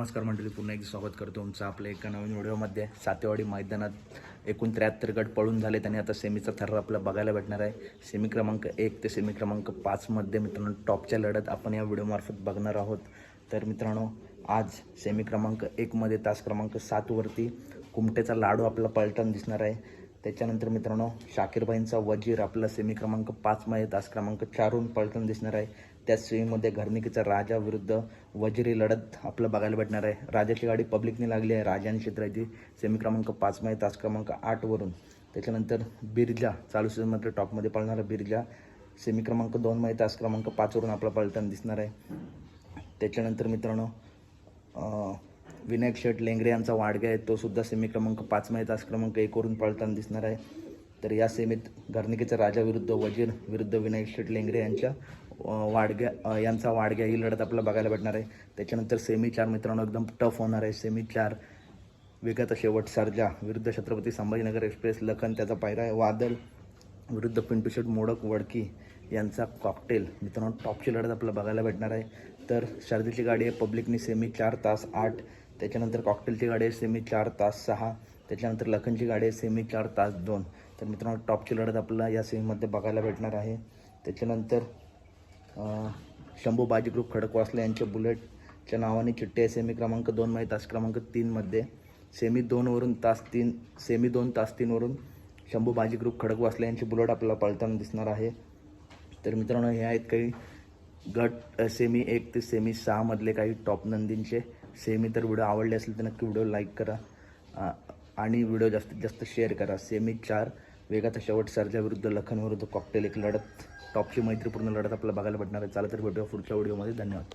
नमस्कार मंडळी पुन्हा एक स्वागत करतो तुमचं आपल्या एका नवीन व्हिडिओमध्ये. सातेवाडी मैदानात एकूण त्र्याहत्तर गट पळून झाले आणि आता सेमीचा थर आपल्याला बघायला भेटणार आहे. सेमी क्रमांक एक ते सेमी क्रमांक पाचमध्ये मित्रांनो टॉपच्या लढत आपण या व्हिडिओमार्फत बघणार आहोत. तर मित्रांनो आज सेमी क्रमांक एकमध्ये तास क्रमांक सातवरती कुमटेचा लाडू आपल्याला पलटण दिसणार आहे. त्याच्यानंतर मित्रांनो शाकीरबाईंचा वजीर आपला सेमी क्रमांक पाचमध्ये तास क्रमांक चारहून पलटण दिसणार आहे. त्याच सेमीमध्ये घरनिकीचा राजा विरुद्ध वजिरी लढत आपलं बघायला भेटणार आहे. राजाची गाडी पब्लिकने लागली आहे. राजाने क्षेत्राची सेमी क्रमांक पाचमध्ये तास क्रमांक आठवरून त्याच्यानंतर बिरजा चालू सीझनमध्ये टॉपमध्ये पळणारा बिरजा सेमी क्रमांक दोनमध्ये तास क्रमांक पाचवरून आपला पलटण दिसणार आहे. त्याच्यानंतर मित्रांनो विनायक शेट लेंगरे यांचा वाडगा आहे. तो सुद्धा सेमी क्रमांक पाचमध्ये तास क्रमांक एकवरून पळताना दिसणार आहे. तर या सेमीत घरनिकेचा राजा विरुद्ध वजीर विरुद्ध विनायक शेट लेंगरे यांच्या वाडग्या यांचा वाडग्या ही लढत आपल्याला बघायला भेटणार आहे. त्याच्यानंतर सेमी चार मित्रांनो एकदम टफ होणार आहे. सेमी चार वेगाचा शेवट सर्जा विरुद्ध छत्रपती संभाजीनगर एक्सप्रेस लखन त्याचा पायरा आहे. वादल विरुद्ध पिंटू शेट मोडक वडकी यांचा कॉकटेल मित्रांनो टॉपची लढत आपल्याला बघायला भेटणार आहे. तर शर्दीची गाडी आहे. पब्लिकनी सेमी चार तास आठ त्याच्यानंतर कॉकटेलची गाडी आहे सेमी चार तास सहा. त्याच्यानंतर लखनची गाडी आहे सेमी चार तास दोन. तर मित्रांनो टॉपची लढत आपल्याला या सेमीमध्ये बघायला भेटणार आहे. त्याच्यानंतर शंभू बाजी ग्रुप खडकवासला यांच्या बुलेटच्या नावाने चिठ्ठी आहे सेमी क्रमांक दोनमध्ये तास क्रमांक तीनमध्ये सेमी दोनवरून तास तीन सेमी दोन तास तीनवरून शंभू बाजी ग्रुप खडकवासला यांची बुलेट आपल्याला पळताना दिसणार आहे. तर मित्रांनो हे आहेत काही गट सेमी एक ते सेमी सहामधले काही टॉप नंदींचे. सेमी तर व्हिडिओ आवडले असेल तर नक्की व्हिडिओ लाईक करा. आणि व्हिडिओ जास्तीत जास्त शेअर करा. सेमी चार वेगाचा शेवट सरजाविरुद्ध लखनविरुद्ध कॉकटेल एक लढत. टॉपची मैत्रीपूर्ण लढत आपल्याला बघायला भेटणार आहे. चालत तर व्हिडिओ पुढच्या व्हिडिओमध्ये. धन्यवाद.